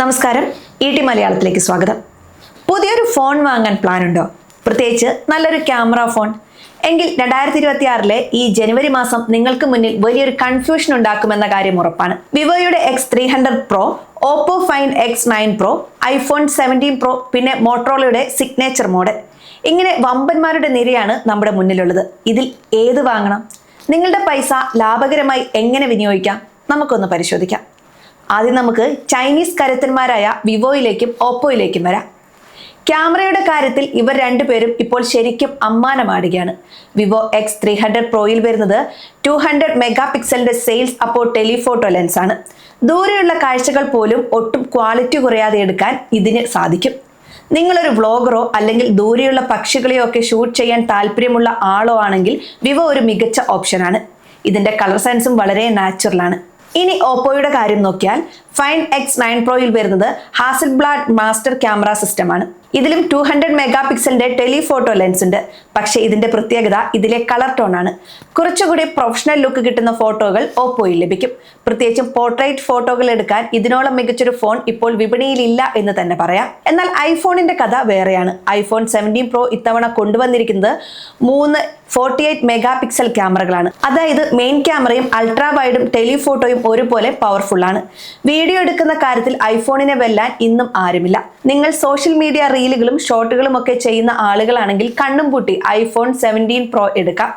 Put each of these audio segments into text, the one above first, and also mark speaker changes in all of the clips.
Speaker 1: നമസ്കാരം. E T മലയാളത്തിലേക്ക് സ്വാഗതം. പുതിയൊരു ഫോൺ വാങ്ങാൻ പ്ലാൻ ഉണ്ടോ? പ്രത്യേകിച്ച് നല്ലൊരു ക്യാമറ ഫോൺ. എങ്കിൽ രണ്ടായിരത്തി ഇരുപത്തി ആറിലെ ഈ ജനുവരി മാസം നിങ്ങൾക്ക് മുന്നിൽ വലിയൊരു കൺഫ്യൂഷൻ ഉണ്ടാക്കുമെന്ന കാര്യം ഉറപ്പാണ്. വിവോയുടെ X three hundred Pro Oppo Find X nine Pro iPhone seventeen Pro പിന്നെ മോട്ടറോളയുടെ സിഗ്നേച്ചർ മോഡൽ ഇങ്ങനെ വമ്പന്മാരുടെ നിരയാണ് നമ്മുടെ മുന്നിലുള്ളത്. ഇതിൽ ഏത് വാങ്ങണം? നിങ്ങളുടെ പൈസ ലാഭകരമായി എങ്ങനെ വിനിയോഗിക്കാം? നമുക്കൊന്ന് പരിശോധിക്കാം. ആദ്യം നമുക്ക് ചൈനീസ് കരുത്തന്മാരായ വിവോയിലേക്കും ഓപ്പോയിലേക്കും വരാം. ക്യാമറയുടെ കാര്യത്തിൽ ഇവർ രണ്ടുപേരും ഇപ്പോൾ ശരിക്കും അമ്മാനമാടുകയാണ്. വിവോ എക്സ് ത്രീ ഹൺഡ്രഡ് പ്രോയിൽ വരുന്നത് ടു ഹൺഡ്രഡ് മെഗാ പിക്സലിന്റെ സെയിൽസ് അപ്പോൾ ടെലിഫോട്ടോ ലെൻസ് ആണ്. ദൂരെയുള്ള കാഴ്ചകൾ പോലും ഒട്ടും ക്വാളിറ്റി കുറയാതെ എടുക്കാൻ ഇതിന് സാധിക്കും. നിങ്ങളൊരു വ്ളോഗറോ അല്ലെങ്കിൽ ദൂരെയുള്ള പക്ഷികളെയോ ഒക്കെ ഷൂട്ട് ചെയ്യാൻ താല്പര്യമുള്ള ആളോ ആണെങ്കിൽ വിവോ ഒരു മികച്ച ഓപ്ഷനാണ് ഇതിന്റെ കളർ സെൻസും വളരെ നാച്ചുറൽ ആണ്. ഇനി ഓപ്പോയുടെ കാര്യം നോക്കിയാൽ ഫൈൻ എക്സ് നയൻ പ്രോയിൽ വരുന്നത് ഹാസിൽ ബ്ലാഡ് മാസ്റ്റർ ക്യാമറ സിസ്റ്റമാണ് ഇതിലും ടു ഹൺഡ്രഡ് മെഗാ പിക്സലിന്റെ ടെലിഫോട്ടോ ലെൻസ് ഉണ്ട്. പക്ഷേ ഇതിന്റെ പ്രത്യേകത ഇതിലെ കളർ ടോൺ ആണ്. കുറച്ചുകൂടി പ്രൊഫഷണൽ ലുക്ക് കിട്ടുന്ന ഫോട്ടോകൾ ഓപ്പോയിൽ ലഭിക്കും. പ്രത്യേകിച്ചും പോർട്രേറ്റ് ഫോട്ടോകൾ എടുക്കാൻ ഇതിനോളം മികച്ചൊരു ഫോൺ ഇപ്പോൾ വിപണിയിലില്ല എന്ന് തന്നെ പറയാം. എന്നാൽ ഐഫോണിന്റെ കഥ വേറെയാണ്. ഐഫോൺ സെവന്റീൻ പ്രോ ഇത്തവണ കൊണ്ടുവന്നിരിക്കുന്നത് മൂന്ന് ഫോർട്ടി എയ്റ്റ് മെഗാ പിക്സൽ ക്യാമറകളാണ്. അതായത് മെയിൻ ക്യാമറയും അൾട്രാ വൈഡും ടെലിഫോട്ടോയും ഒരുപോലെ പവർഫുൾ ആണ്. വീഡിയോ എടുക്കുന്ന കാര്യത്തിൽ ഐഫോണിനെ വെല്ലാൻ ഇന്നും ആരുമില്ല. നിങ്ങൾ സോഷ്യൽ മീഡിയ റീലുകളും ഷോട്ടുകളും ഒക്കെ ചെയ്യുന്ന ആളുകളാണെങ്കിൽ കണ്ണും പൂട്ടി ഐഫോൺ സെവന്റീൻ പ്രോ എടുക്കാം.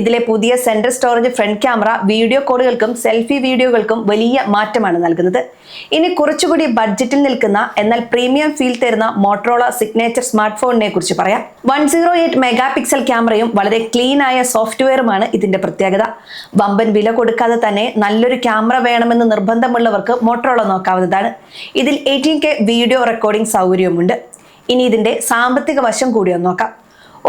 Speaker 1: ഇതിലെ പുതിയ central storage front camera video കോളുകൾക്കും selfie വീഡിയോകൾക്കും വലിയ മാറ്റമാണ് നൽകുന്നത്. ഇനി കുറച്ചുകൂടി ബഡ്ജറ്റിൽ നിൽക്കുന്ന എന്നാൽ പ്രീമിയം ഫീൽ തരുന്ന മോട്ടറോള സിഗ്നേച്ചർ സ്മാർട്ട് ഫോണിനെ കുറിച്ച് പറയാം. One zero eight mega pixel ക്യാമറയും വളരെ ക്ലീൻ ആയ സോഫ്റ്റ്വെയറുമാണ് ഇതിന്റെ പ്രത്യേകത. വമ്പൻ വില കൊടുക്കാതെ തന്നെ നല്ലൊരു ക്യാമറ വേണമെന്ന് നിർബന്ധമുള്ളവർക്ക് മോട്ടറോള നോക്കാവുന്നതാണ്. ഇതിൽ എയ്റ്റീൻ കെ വീഡിയോ റെക്കോർഡിംഗ് സൗകര്യവുമുണ്ട്. ഇനി ഇതിന്റെ സാമ്പത്തിക വശം കൂടി നോക്കാം.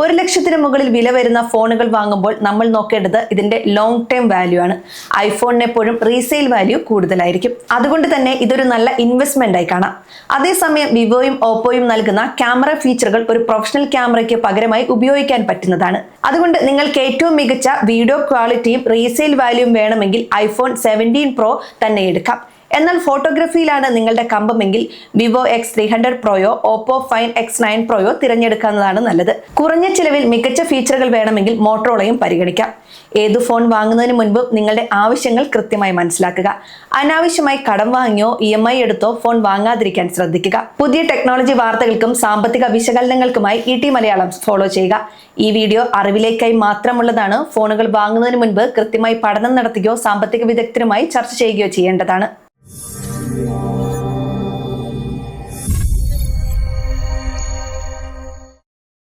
Speaker 1: ഒരു ലക്ഷത്തിന് മുകളിൽ വില വരുന്ന ഫോണുകൾ വാങ്ങുമ്പോൾ നമ്മൾ നോക്കേണ്ടത് ഇതിന്റെ ലോങ് ടേം വാല്യൂ ആണ്. ഐഫോണിനെപ്പോഴും റീസെയിൽ വാല്യൂ കൂടുതലായിരിക്കും. അതുകൊണ്ട് തന്നെ ഇതൊരു നല്ല ഇൻവെസ്റ്റ്മെന്റ് ആയി കാണാം. അതേസമയം വിവോയും ഓപ്പോയും നൽകുന്ന ക്യാമറ ഫീച്ചറുകൾ ഒരു പ്രൊഫഷണൽ ക്യാമറയ്ക്ക് പകരമായി ഉപയോഗിക്കാൻ പറ്റുന്നതാണ്. അതുകൊണ്ട് നിങ്ങൾക്ക് ഏറ്റവും മികച്ച വീഡിയോ ക്വാളിറ്റിയും റീസെയിൽ വാല്യൂവും വേണമെങ്കിൽ ഐഫോൺ സെവന്റീൻ പ്രോ തന്നെ എടുക്കാം. എന്നാൽ ഫോട്ടോഗ്രഫിയിലാണ് നിങ്ങളുടെ കമ്പമെങ്കിൽ വിവോ എക്സ് ത്രീ ഹൺഡ്രഡ് പ്രോയോ ഓപ്പോ ഫൈൻ എക്സ് നയൻ പ്രോയോ തിരഞ്ഞെടുക്കുന്നതാണ് നല്ലത്. കുറഞ്ഞ ചിലവിൽ മികച്ച ഫീച്ചറുകൾ വേണമെങ്കിൽ മോട്ടറോളയും പരിഗണിക്കാം. ഏത് ഫോൺ വാങ്ങുന്നതിന് മുൻപ് നിങ്ങളുടെ ആവശ്യങ്ങൾ കൃത്യമായി മനസ്സിലാക്കുക. അനാവശ്യമായി കടം വാങ്ങിയോ ഇ എം ഐ എടുത്തോ ഫോൺ വാങ്ങാതിരിക്കാൻ ശ്രദ്ധിക്കുക. പുതിയ ടെക്നോളജി വാർത്തകൾക്കും സാമ്പത്തിക വിശകലനങ്ങൾക്കുമായി ഇ ടി മലയാളം ഫോളോ ചെയ്യുക. ഈ വീഡിയോ അറിവിലേക്കായി മാത്രമുള്ളതാണ്. ഫോണുകൾ വാങ്ങുന്നതിന് മുൻപ് കൃത്യമായി പഠനം നടത്തുകയോ സാമ്പത്തിക വിദഗ്ധരുമായി ചർച്ച ചെയ്യുകയോ ചെയ്യേണ്ടതാണ്. you